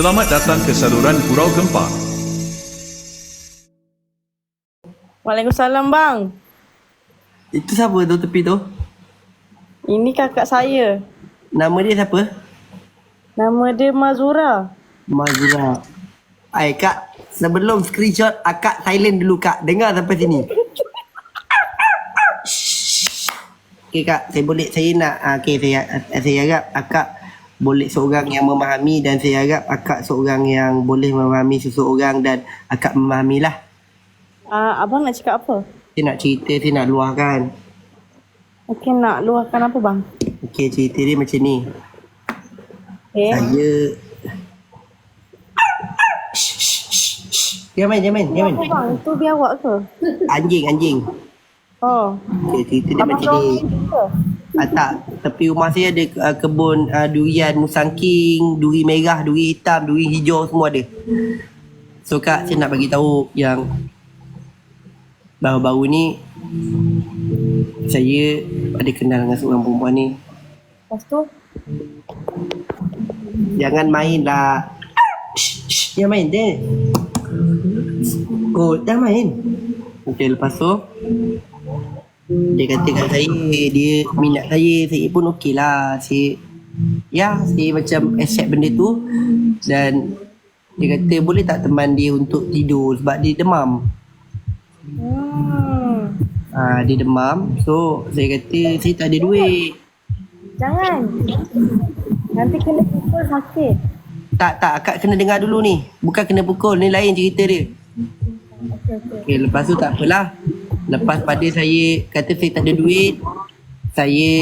Selamat datang ke saluran Gurau Gempa. Waalaikumsalam bang. Itu siapa tu tepi tu? Ini kakak saya. Nama dia siapa? Nama dia Mazura. Mazura. Ai kak, sebelum screenshot akak silent dulu kak. Dengar sampai sini. Okay kak, saya boleh saya nak ah, okay saya saya harap akak boleh seorang yang memahami dan saya harap akak seorang yang boleh memahami seseorang dan akak memahamilah. Uh, abang nak cakap apa? Saya nak cerita, saya nak luahkan. Okey nak luahkan apa bang? Okay, cerita dia macam ni. Okay. Saya Jangan main, jangan main, jangan Apa main. bang? Itu biar awak ke? Anjing, anjing. Oh. Okay, cerita dia Abang macam ni. ke? Ah, tak, tepi rumah saya ada uh, kebun uh, durian musangking, duri merah, duri hitam, duri hijau semua ada. So kak, saya nak bagi tahu yang baru-baru ni saya ada kenal dengan seorang perempuan ni. Lepas tu? Jangan main lah. Jangan main deh. Oh, jangan main. Okay, lepas tu dia kata kat saya dia minat saya, saya pun okey lah. Saya ya, saya macam accept benda tu dan dia kata boleh tak teman dia untuk tidur sebab dia demam. Hmm. Ah, dia demam. So, saya kata saya tak ada duit. Jangan. Nanti kena pukul sakit. Tak, tak. Akak kena dengar dulu ni. Bukan kena pukul. Ni lain cerita dia. Okey okey. Okay, lepas tu tak apalah. Lepas pada saya kata saya tak ada duit, saya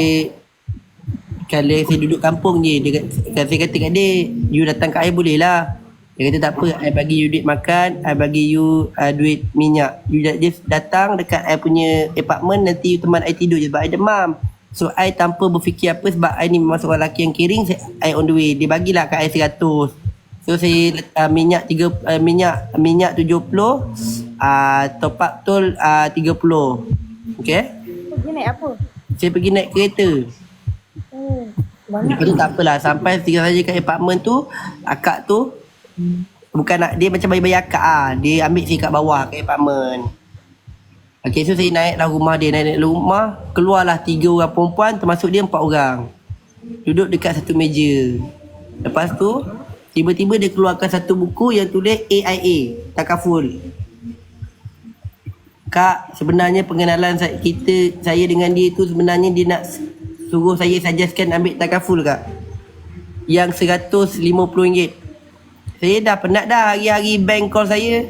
kalau saya duduk kampung je, dia saya kata kat dia, you datang kat I boleh lah. Dia kata tak apa, I bagi you duit makan, I bagi you uh, duit minyak. You just datang dekat I punya apartment, nanti you teman I tidur je sebab I demam. So I tanpa berfikir apa sebab I ni memang seorang lelaki yang caring, saya, on the way. Dia bagilah kat I 100. So saya uh, minyak tiga uh, minyak minyak 70 uh, top up tol uh, 30. Okey? Pergi naik apa? Saya pergi naik kereta. Oh. Banyak. Lepas tu tak apalah sampai tinggal saja kat apartment tu akak tu bukan nak dia macam bayi-bayi akak ah. Dia ambil saya kat bawah kat apartment. Okey so saya naiklah rumah dia naik-naik rumah keluarlah tiga orang perempuan termasuk dia empat orang. Duduk dekat satu meja. Lepas tu tiba-tiba dia keluarkan satu buku yang tulis AIA Takaful. Kak, sebenarnya pengenalan saya, kita saya dengan dia tu sebenarnya dia nak suruh saya suggestkan ambil takaful kak. Yang RM150. Saya dah penat dah hari-hari bank call saya.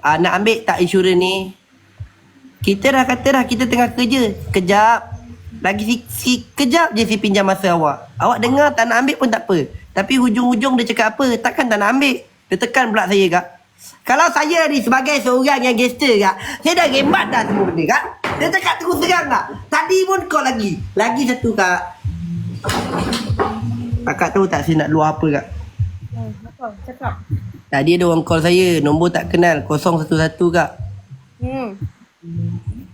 Ah, nak ambil tak insurans ni? Kita dah kata dah kita tengah kerja. Kejap. Lagi si, si kejap je si pinjam masa awak. Awak dengar tak nak ambil pun tak apa. Tapi hujung-hujung dia cakap apa? Takkan tak nak ambil. Dia tekan pula saya kak. Kalau saya ni sebagai seorang yang gangster kak, saya dah rembat dah semua benda kak. Dia cakap terus terang kak. Tadi pun call lagi. Lagi satu kak. Kakak tahu tak saya nak luar apa kak? Hmm, apa? Cakap. Tadi ada orang call saya, nombor tak kenal, 011 kak. Hmm.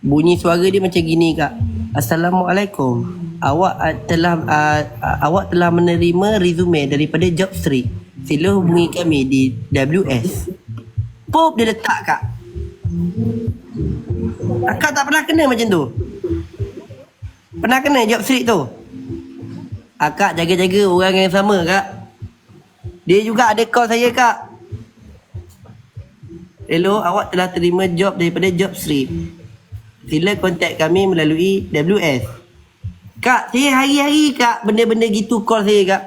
Bunyi suara dia macam gini kak. Assalamualaikum. Awak uh, telah uh, uh, awak telah menerima resume daripada Job Street. Sila hubungi kami di WS. Pop dia letak kak. Akak tak pernah kena macam tu. Pernah kena Job Street tu? Akak jaga-jaga orang yang sama kak. Dia juga ada call saya kak. Hello, awak telah terima job daripada Job Street. Sila kontak kami melalui WS. Kak, saya hari-hari kak benda-benda gitu call saya kak.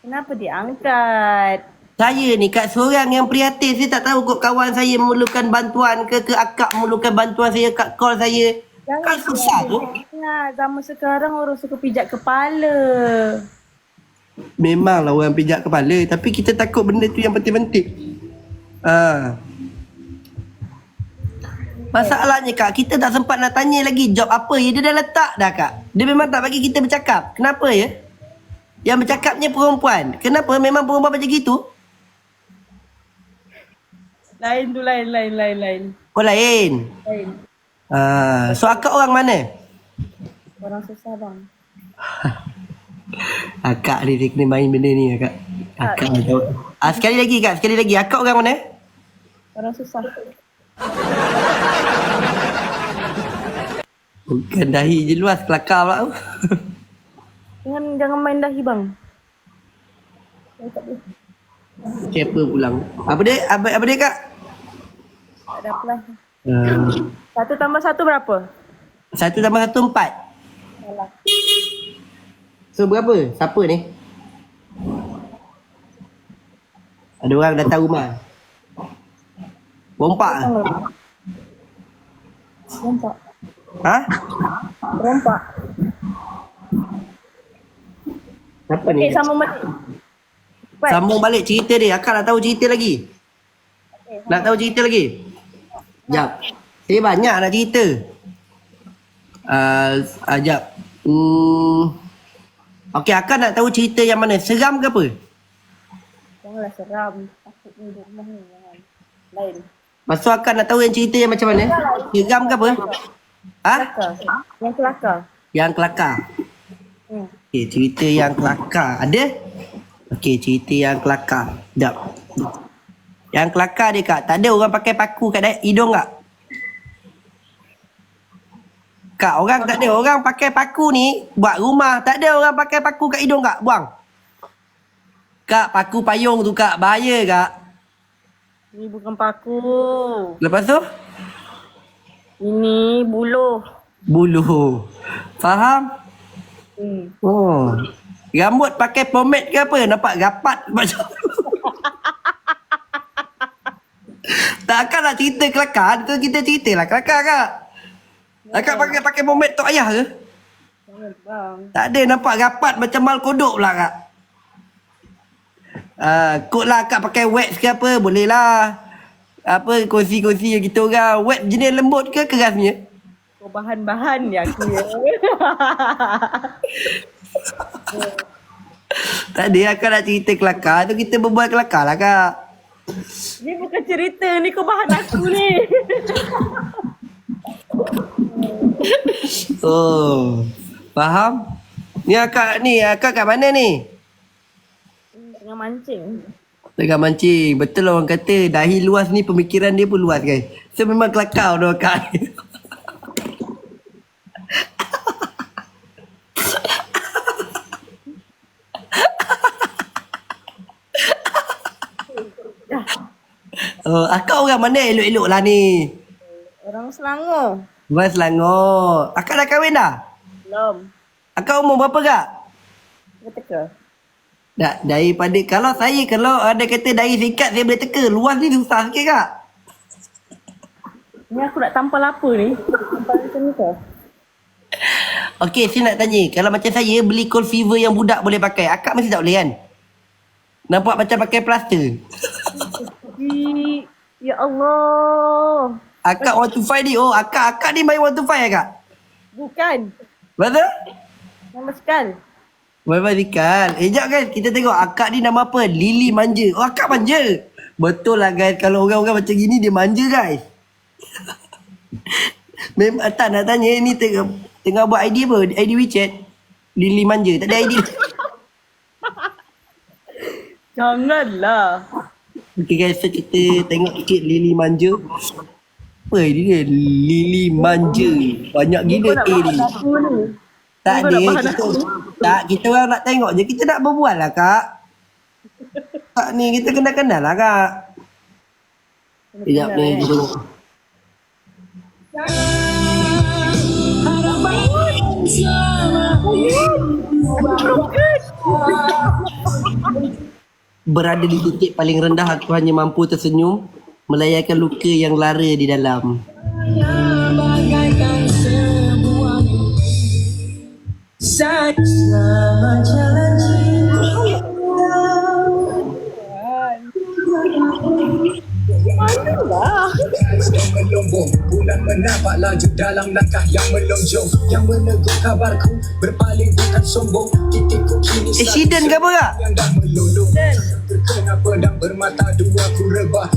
Kenapa dia angkat? Saya ni kak seorang yang prihatin. Saya tak tahu kok kawan saya memerlukan bantuan ke ke akak memerlukan bantuan saya kat call saya. Kan susah tu. Nah, zaman sekarang orang suka pijak kepala. Memanglah orang pijak kepala tapi kita takut benda tu yang penting-penting. Ha. Masalahnya kak, kita tak sempat nak tanya lagi job apa ya. Dia dah letak dah kak. Dia memang tak bagi kita bercakap. Kenapa ya? Yang bercakapnya perempuan. Kenapa memang perempuan macam gitu? Lain tu lain lain lain lain. Oh lain. Lain. Ha. So akak orang mana? Orang susah bang. Akak ni dia kena main benda ni akak. Akak tak tahu. Ah, sekali lagi kak, sekali lagi. Akak orang mana? Orang susah. Bukan dahi je luas, kelakar pula tu. Jangan jangan main dahi bang. Siapa pulang? Apa dia? Apa, apa dia kak? Tak ada apa lah. Uh, Satu tambah satu berapa? satu tambah satu empat. Alah. So berapa? Siapa ni? Ada orang datang rumah. Rompak ah? Rompak. Ha? Rompak. Apa ni? Eh, sama balik. Cepat. Sambung balik cerita dia. Akak nak tahu cerita lagi? Nak tahu cerita lagi? Jap. Saya banyak nak cerita. Uh, uh, jap. Hmm. Okey, akak nak tahu cerita yang mana? Seram ke apa? Janganlah seram. Takut ni duduk rumah ni. Lain. Maksud akak nak tahu yang cerita yang macam mana? Seram ke apa? Ha? Yang kelakar. Yang kelakar. Hmm. Okey, cerita yang kelakar. Ada? Okey, cerita yang kelakar. Jap. Yang kelakar dia kak, tak ada orang pakai paku kat hidung kak? Kak, orang tak ada. Orang pakai paku ni buat rumah. Tak ada orang pakai paku kat hidung kak. Buang. Kak, paku payung tu kak. Bahaya kak. Ni bukan paku. Lepas tu? Ini buluh. Bulu. Faham? Hmm. Oh. Rambut pakai pomade ke apa? Nampak rapat macam Takkan nak cerita kelakar, tu kita cerita lah kelakar kak. Akak pakai pakai pomade tok ayah ke? Tak ada nampak rapat macam mal kodok pula kak. Ah, kot lah akak pakai wax ke apa, boleh lah. Apa kongsi-kongsi yang kita orang. Wax jenis lembut ke kerasnya? Kau bahan-bahan ya aku ya. Tak ada akak nak cerita kelakar tu kita berbual kelakar lah kak. Ni bukan cerita ni kau bahan aku ni. Oh, faham? Ni akak ni, akak kat mana ni? Tengah mancing. Tengah mancing. Betul lah orang kata dahi luas ni pemikiran dia pun luas guys. So memang kelakar tu akak Oh, akak orang mana elok-elok lah ni? Orang Selangor. Bukan Selangor. Akak dah kahwin dah? Belum. Akak umur berapa kak? Teka-teka. Tak, daripada kalau saya kalau ada kata dari singkat saya boleh teka. Luas ni susah sikit kak. Ni aku nak tampal apa ni? Tampal macam ni ke? Okey, saya nak tanya. Kalau macam saya beli cold fever yang budak boleh pakai. Akak mesti tak boleh kan? Nampak macam pakai plaster. Di... Ya Allah. Akak want to fight ni. Oh, akak akak ni main want to fight akak. Bukan. Betul? Nama sekal. Bye-bye. Eh, jap guys. Kita tengok akak ni nama apa? Lily Manja. Oh, akak manja. Betul lah guys. Kalau orang-orang macam gini, dia manja guys. Memang tak nak tanya. Ni tengah, tengah buat ID apa? ID WeChat. Lily Manja. Tak ada ID. Janganlah. Okay guys, so kita tengok sikit Lily Manja. Apa ini dia? Lily Manja. Banyak gila A ni. Tak ada. Kita, tak, kita orang nak tengok je. Kita nak berbual lah kak. Kak ni kita kenal-kenal lah kak. Sekejap ni kita tengok. Berada di titik paling rendah aku hanya mampu tersenyum melayarkan luka yang lara di dalam. bagaikan Saya jalan melambung Bulan menapak laju dalam langkah yang melonjong Yang menegur kabarku berpaling bukan sombong Titikku kini Eh, Shiden ke apa kak? yang dah melolong Terkena pedang bermata dua ku rebah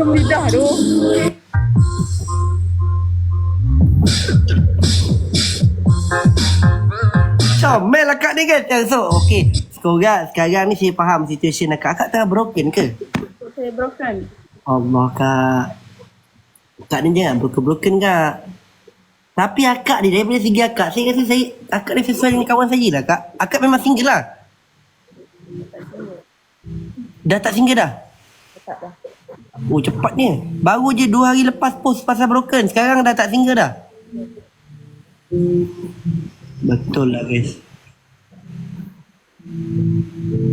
Sindrom lidah tu. Comel lah kak ni kan So okay Sekarang Sekarang ni saya faham Situation akak Akak tengah broken ke? Saya broken. Allah kak Kak ni jangan broken-broken kak Tapi akak ni Daripada segi akak Saya rasa saya Akak ni sesuai dengan kawan saya lah kak Akak memang single lah Dah tak single dah? Tak dah. Oh cepatnya Baru je dua hari lepas post pasal broken. Sekarang dah tak single dah. Betul lah guys.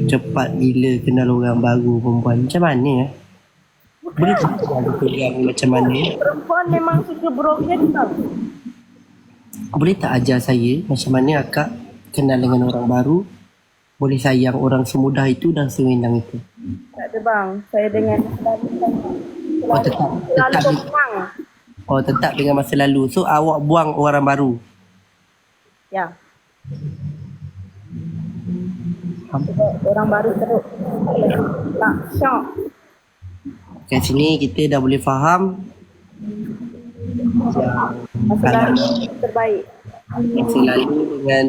Cepat gila kenal orang baru perempuan. Macam mana eh? Boleh tak ni macam mana eh? Perempuan memang suka broken tau. Boleh tak ajar saya Macam mana akak Kenal dengan orang baru? Boleh sayang orang semudah itu Dan sewenang itu Tak ada bang. Saya dengan selalu Oh tetap selalu Tetap berperang. Oh tetap dengan masa lalu So awak buang orang baru Ya. Sebab orang baru teruk. Tak syok. Kat sini kita dah boleh faham Masa lalu terbaik. Masa lalu dengan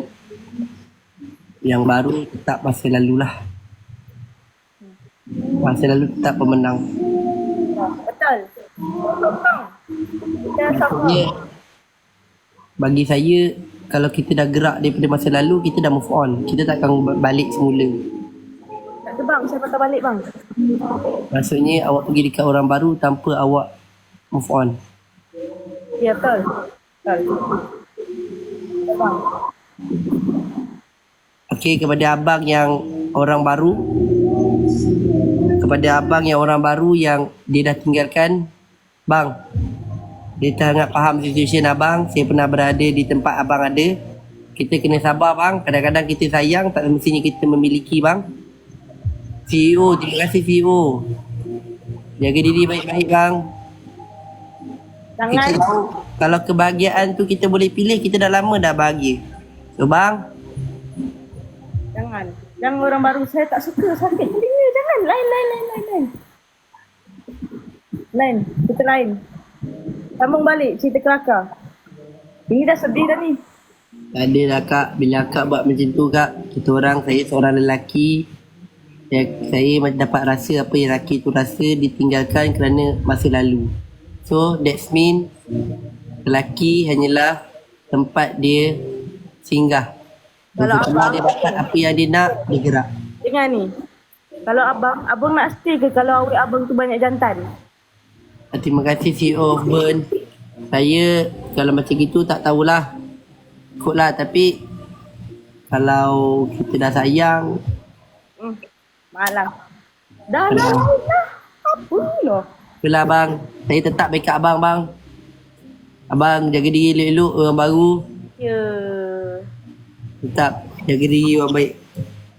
Yang baru tetap masa lalu lah Masa lalu tetap pemenang Betul. Sama. Ya. Bagi saya Kalau kita dah gerak daripada masa lalu Kita dah move on Kita takkan balik semula Tak ada bang. Saya patah balik bang. Maksudnya awak pergi dekat orang baru Tanpa awak move on Ya betul. Betul. Bang. Okey kepada abang yang orang baru kepada abang yang orang baru yang dia dah tinggalkan bang dia sangat faham situasi abang saya pernah berada di tempat abang ada kita kena sabar bang kadang-kadang kita sayang tak mestinya kita memiliki bang CEO terima kasih CEO jaga diri baik-baik bang Jangan. kita tahu kalau kebahagiaan tu kita boleh pilih kita dah lama dah bahagia so bang Jangan. Jangan orang baru. Saya tak suka sakit telinga. Jangan. Lain, lain, lain, lain, lain. Lain. Kita lain. Sambung balik cerita kelakar. Ini dah sedih dah ni. Tak ada lah kak Bila kak buat macam tu kak Kita orang Saya seorang lelaki ya, Saya macam dapat rasa Apa yang lelaki tu rasa Ditinggalkan kerana Masa lalu So that's mean Lelaki hanyalah Tempat dia Singgah Kalau dia dapat Apa yang dia nak Dia gerak Dengar ni. Kalau abang, abang nak stay ke kalau awet abang tu banyak jantan? Terima kasih CEO of Burn Saya Kalau macam gitu tak tahulah Kot lah tapi Kalau kita dah sayang Hmm. Malang. Dah lah. dah. Apa lah. Itulah bang Saya tetap backup abang bang Abang jaga diri elok-elok Orang baru Ya. Tetap jaga diri orang baik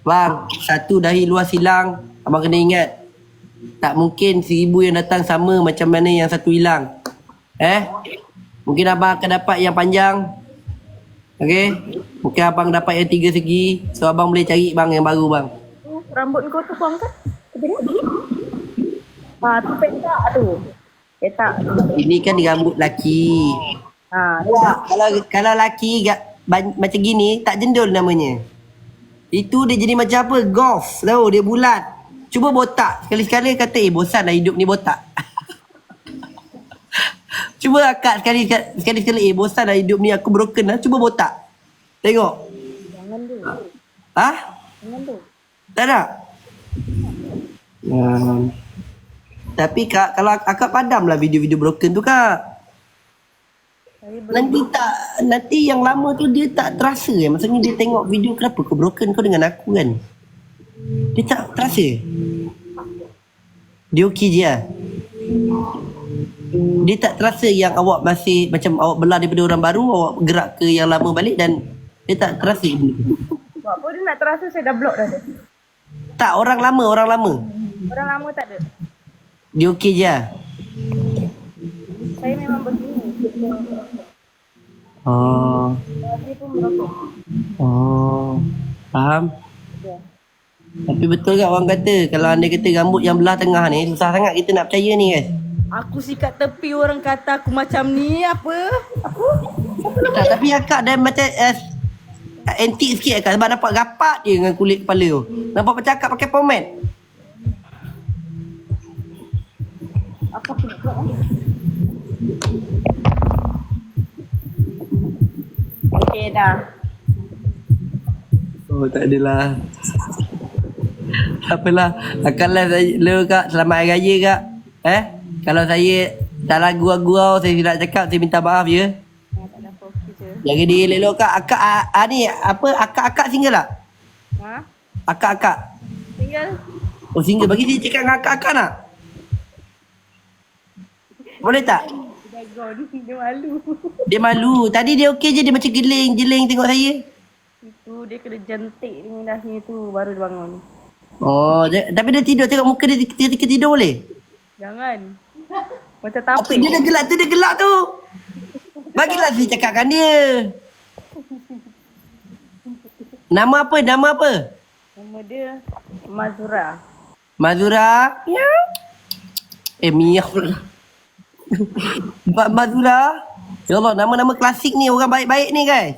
Bang Satu dahi luar silang Abang kena ingat. Tak mungkin seribu yang datang sama Macam mana yang satu hilang. Eh? Mungkin abang akan dapat yang panjang. Okay Mungkin abang dapat yang tiga segi. So abang boleh cari bang yang baru bang. Rambut kau tu bang kan? Ha, tu petak tu. Petak. Ini kan rambut laki Ha, Kalau kalau laki gak, ban, macam gini tak jendol namanya. Itu dia jadi macam apa? Golf. Tahu dia bulat. Cuba botak. Sekali-sekali kata eh bosan lah hidup ni botak. Cuba akak sekali sekali-sekali eh bosan lah hidup ni aku broken lah. Cuba botak. Tengok. jangan tu. Ha? Jangan tu. Tak nak? Hmm. Tapi kak kalau akak padam lah video-video broken tu kak. Nanti tak Nanti yang lama tu Dia tak terasa kan Maksudnya dia tengok video Kenapa kau broken kau dengan aku kan Dia tak terasa Dia okey je lah Dia tak terasa yang awak masih Macam awak belah daripada orang baru Awak gerak ke yang lama balik Dan Dia tak terasa benda tu. buat apa dia nak terasa saya dah block dah tu. Tak orang lama Orang lama Orang lama tak ada. Dia okey je lah Saya memang begini. Oh Saya pun merokok. Oh Faham Ya. Tapi betul tak orang kata Kalau anda kata rambut yang belah tengah ni Susah sangat kita nak percaya ni guys Aku sikat tepi orang kata aku macam ni apa? Apa? tak, Tapi akak dah macam uh, Antik sikit akak Sebab nampak rapat je dengan kulit kepala tu Nampak macam akak pakai pomade Apa aku nak buat? Okey dah. Oh tak adalah. Tak apalah. Akanlah saya Lu kak Selamat Hari Raya kak. Eh? Kalau saya Salah gurau-gurau Saya tidak cakap Saya minta maaf ya. Tak je. Jaga diri elok kak. Akak ah, ah, ni Apa Akak-akak single tak? Ha? Akak-akak? Tinggal. Oh single. Bagi dia cakap dengan akak-akak nak. Boleh tak Dia malu. Dia malu Tadi dia okey je Dia macam geling-geling Tengok saya Itu dia kena jentik ni dah sini tu baru dia bangun. Oh dia, Tapi dia tidur Tengok muka dia Ketika tidur boleh Jangan. Macam tapi. dia dah gelak tu Dia gelak tu Bagilah saya cakapkan dia Nama apa? Nama apa? Nama dia Mazura. Mazura Ya Eh Mia pula Mbak Mazura Ya Allah nama-nama klasik ni Orang baik-baik ni guys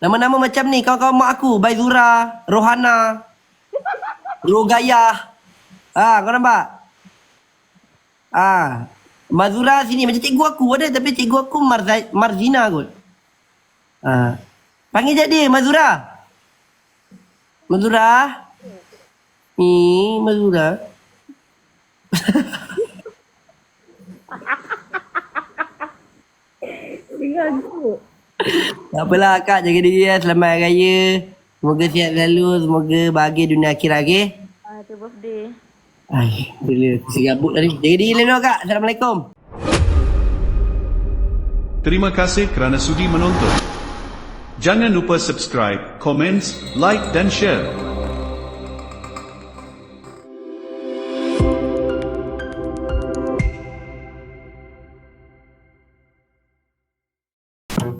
Nama-nama macam ni Kawan-kawan mak aku Baizura Rohana Rogaya Ah, kau nampak? Ah, Mazura sini macam cikgu aku ada tapi cikgu aku Marza, Marzina kot. Ah. Panggil je dia Mazura. Mazura. Ni Mazura. Tinggal. Tak apalah kak jaga diri ya. Selamat Hari Raya. Semoga sihat selalu, semoga bahagia dunia akhirat okey. Ah, tu birthday. Ai, boleh aku serabut tadi. Jaga diri dulu kak. Assalamualaikum. Terima kasih kerana sudi menonton. Jangan lupa subscribe, komen, like dan share.